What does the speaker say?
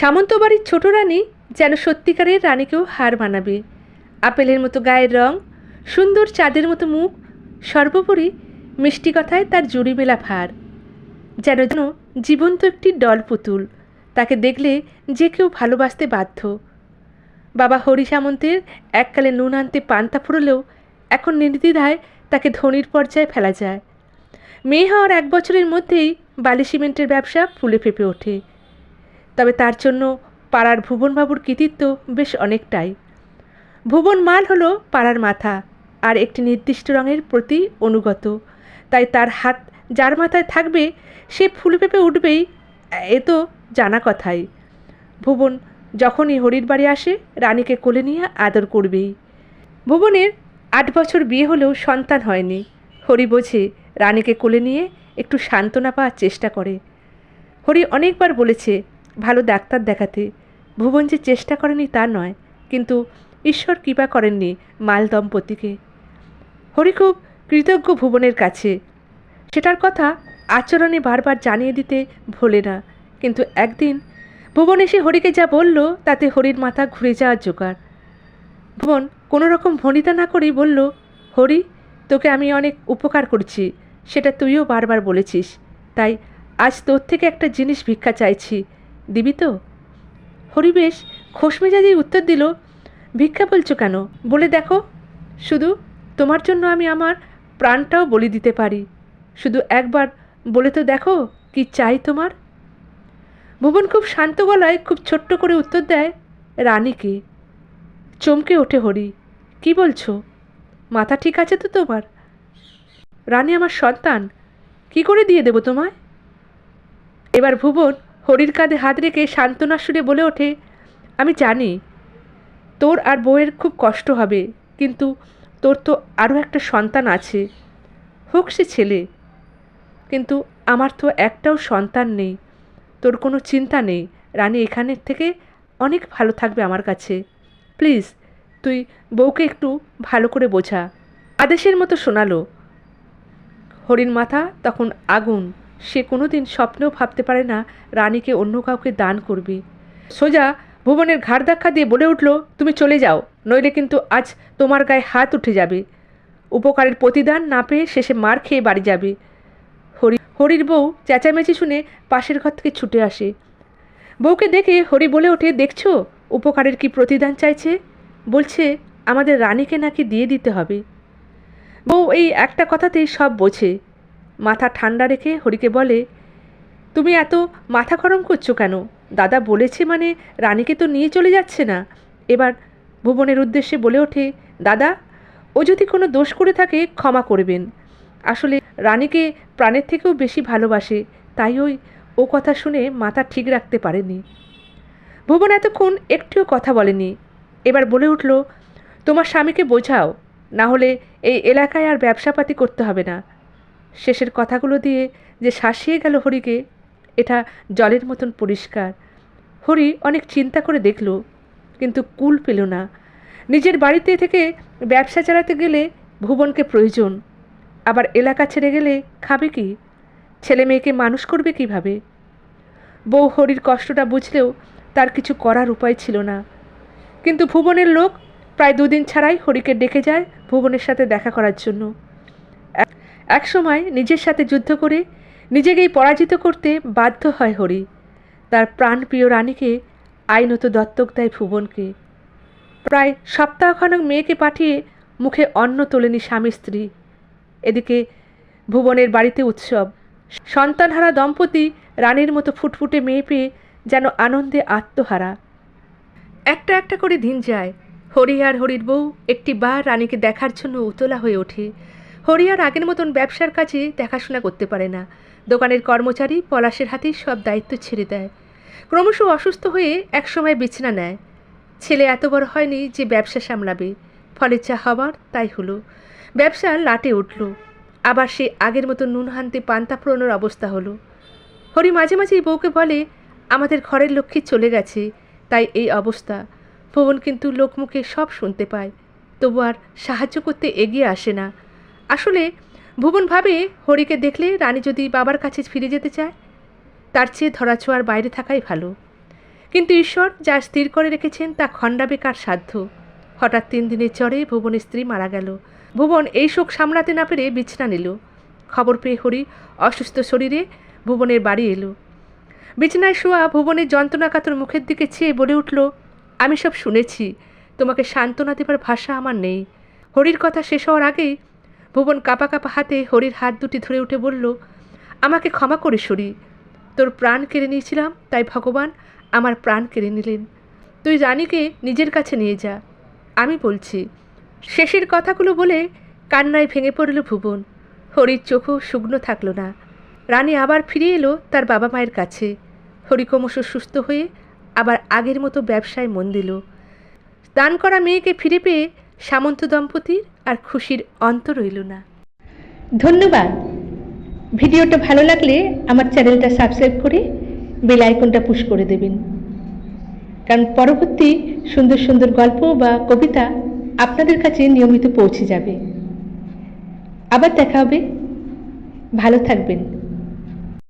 সামন্তবাড়ির ছোট রানী যেন সত্যিকারের রানীকেও হার মানাবে। আপেলের মতো গায়ের রং, সুন্দর চাঁদের মতো মুখ, সর্বোপরি মিষ্টি কথায় তার জুড়ি মেলা ভার। যেন যেন জীবন্ত একটি ডল পুতুল, তাকে দেখলে যে কেউ ভালোবাসতে বাধ্য। বাবা হরি সামন্তের এককালে নুন আনতে পান্তা ফুরলেও এখন নির্দ্বিধায় তাকে ধনির পর্যায়ে ফেলা যায়। মেয়ে হওয়ার এক বছরের মধ্যেই বালি সিমেন্টের ব্যবসা ফুলে ফেপে ওঠে। তবে তার জন্য পাড়ার ভুবনবাবুর কৃতিত্ব বেশ অনেকটাই। ভুবন মাল হলো পাড়ার মাথা আর একটি নির্দিষ্ট রঙের প্রতি অনুগত। তাই তার হাত যার মাথায় থাকবে, সে ফুল পেঁপে উঠবেই, এ তো জানা কথাই। ভুবন যখনই হরির বাড়ি আসে, রানীকে কোলে নিয়ে আদর করবেই। ভুবনের আট বছর বিয়ে হলেও সন্তান হয়নি। হরি বোঝে রানীকে কোলে নিয়ে একটু সান্ত্বনা পাওয়ার চেষ্টা করে। হরি অনেকবার বলেছে ভালো ডাক্তার দেখাতে। ভুবন যে চেষ্টা করেনি তা নয়, কিন্তু ঈশ্বর কৃপা করেননি মাল দম্পতিকে। হরি খুব কৃতজ্ঞ ভুবনের কাছে। সেটার কথা আচরণে বারবার জানিয়ে দিতে ভোলে না, কিন্তু একদিন ভুবন এসে হরিকে যা বলল, তাতে হরির মাথা ঘুরে যাওয়ার জোগাড়। ভুবন কোনো রকম ভনিতা না করেই বলল, হরি, তোকে আমি অনেক উপকার করছি, সেটা তুইও বারবার বলেছিস। তাই আজ তোর থেকে একটা জিনিস ভিক্ষা চাইছি দিবি তো? হরি বেশ খোশমেজাজেই উত্তর দিল, ভিক্ষা বলছো কেন? বলে দেখো। শুধু তোমার জন্য আমি আমার প্রাণটাও বলি দিতে পারি। শুধু একবার বলে তো দেখো কি চাই তোমার? ভুবন খুব শান্ত গলায় খুব ছোট্ট করে উত্তর দেয়, রানীকে। চমকে ওঠে হরি, কি বলছো? মাথা ঠিক আছে তো তোমার? রানী আমার সন্তান, কি করে দিয়ে দেবো তোমায়? এবার ভুবন হরির কাঁধে হাত রেখে সান্ত্বনা সুরে বলে ওঠে, আমি জানি তোর আর বউয়ের খুব কষ্ট হবে, কিন্তু তোর তো আরও একটা সন্তান আছে। হোক সে ছেলে, কিন্তু আমার তো একটাও সন্তান নেই। তোর কোনো চিন্তা নেই, রানী এখানের থেকে অনেক ভালো থাকবে আমার কাছে। প্লিজ, তুই বউকে একটু ভালো করে বোঝা। আদেশের মতো শোনালো। হরিণ মাথা তখন আগুন। সে কোনোদিন স্বপ্নেও ভাবতে পারে না রানীকে অন্য কাউকে দান করবে। সোজা ভুবনের ঘাড় ধাক্কা দিয়ে বলে উঠল, তুমি চলে যাও, নইলে কিন্তু আজ তোমার গায়ে হাত উঠে যাবে। উপকারের প্রতিদান না পেয়ে শেষে মার খেয়ে বাড়ি যাবে। হরি, হরির বউ চেঁচামেচি শুনে পাশের ঘর থেকে ছুটে আসে। বউকে দেখে হরি বলে ওঠে, দেখছ, উপকারের কি প্রতিদান চাইছে? বলছে, আমাদের রানীকে নাকি দিয়ে দিতে হবে। বউ এই একটা কথাতেই সব বোঝে। মাথা ঠান্ডা রেখে হরিকে বলে, তুমি এত মাথা গরম করছ কেন? দাদা বলেছে মানে রানীকে তো নিয়ে চলে যাচ্ছে না। এবার ভুবনের উদ্দেশ্যে বলে ওঠে, দাদা, ও যদি কোনো দোষ করে থাকে ক্ষমা করবেন। আসলে রানীকে প্রাণের থেকেও বেশি ভালোবাসে, তাই ওই, ও কথা শুনে মাথা ঠিক রাখতে পারেনি। ভুবন এতক্ষণ একটিও কথা বলেনি। এবার বলে উঠল, তোমার স্বামীকে বোঝাও, না হলে এই এলাকায় আর ব্যবসাপাতি করতে হবে না। শেষের কথাগুলো দিয়ে যে শাসিয়ে গেল হরিকে, এটা জলের মতন পরিষ্কার। হরি অনেক চিন্তা করে দেখল, কিন্তু কুল পেল না। নিজের বাড়িতে থেকে ব্যবসা চালাতে গেলে ভুবনকে প্রয়োজন। আবার এলাকা ছেড়ে গেলে খাবে কি? ছেলে মেয়েকে মানুষ করবে কীভাবে? বউ হরির কষ্টটা বুঝলেও তার কিছু করার উপায় ছিল না। কিন্তু ভুবনের লোক প্রায় দুদিন ছাড়াই হরিকে ডেকে যায় ভুবনের সাথে দেখা করার জন্য। একসময় নিজের সাথে যুদ্ধ করে নিজেকেই পরাজিত করতে বাধ্য হয় হরি। তার প্রাণপ্রিয় রানীকে আইনত দত্তক দেয় ভুবনকে। প্রায় সপ্তাহখানেক মেয়েকে পাঠিয়ে মুখে অন্ন তোলেনি স্বামী স্ত্রী। এদিকে ভুবনের বাড়িতে উৎসব। সন্তানহারা দম্পতি রানীর মতো ফুটফুটে মেয়ে পেয়ে যেন আনন্দে আত্মহারা। একটা একটা করে দিন যায়। হরি আর হরির বউ একটি বার রানীকে দেখার জন্য উতলা হয়ে ওঠে। হরি আর আগের মতন ব্যবসার কাজে দেখাশোনা করতে পারে না। দোকানের কর্মচারী পলাশের হাতেই সব দায়িত্ব ছেড়ে দেয়। ক্রমশ অসুস্থ হয়ে একসময় বিছানা নেয়। ছেলে এত বড় হয়নি যে ব্যবসা সামলাবে। ফলে যা হবার তাই হলো। ব্যবসা লাটে উঠল। আবার সে আগের মতো নুন হানতে পান্তা পুরোনোর অবস্থা হলো। হরি মাঝে মাঝেই বউকে বলে, আমাদের ঘরের লক্ষ্মী চলে গেছে। তাই এই অবস্থা। ভুবন কিন্তু লোকমুখে সব শুনতে পায়। তবু আর সাহায্য করতে এগিয়ে আসে না। আসলে ভুবন ভাবে হরিকে দেখলে রানী যদি বাবার কাছে ফিরে যেতে চায়, তার চেয়ে ধরাছোঁয়ার বাইরে থাকাই ভালো। কিন্তু ঈশ্বর যা স্থির করে রেখেছেন তা খণ্ডাবে কার সাধ্য। হঠাৎ তিন দিনের চরে ভুবনের স্ত্রী মারা গেল। ভুবন এই শোক সামলাতে না পেরে বিছনা নিল। খবর পেয়ে হরি অসুস্থ শরীরে ভুবনের বাড়ি এলো। বিছানায় শোয়া ভুবনের যন্ত্রণাকাতর মুখের দিকে চেয়ে বলে উঠল, আমি সব শুনেছি। তোমাকে সান্ত্বনা দেবার ভাষা আমার নেই। হরির কথা শেষ হওয়ার আগেই ভুবন কাপা কাপা হাতে হরির হাত দুটি ধরে উঠে বলল, আমাকে ক্ষমা করে সরি। তোর প্রাণ কেড়ে নিয়েছিলাম, তাই ভগবান আমার প্রাণ কেড়ে নিলেন। তুই রানীকে নিজের কাছে নিয়ে যা। আমি বলছি, শেষের কথাগুলো বলে কান্নায় ভেঙে পড়ল ভুবন। হরির চোখও শুকনো থাকল না। রানী আবার ফিরে এলো তার বাবা মায়ের কাছে। হরি ক্রমশ সুস্থ হয়ে আবার আগের মতো ব্যবসায় মন দিল। দান করা মেয়েকে ফিরে পেয়ে সামন্ত দম্পতির আর খুশির অন্ত রইল না। ধন্যবাদ। ভিডিওটা ভালো লাগলে আমার চ্যানেলটা সাবস্ক্রাইব করে বেল আইকনটা পুশ করে দেবেন। কারণ পরবর্তী সুন্দর সুন্দর গল্প বা কবিতা আপনাদের কাছে নিয়মিত পৌঁছে যাবে। আবার দেখা হবে। ভালো থাকবেন।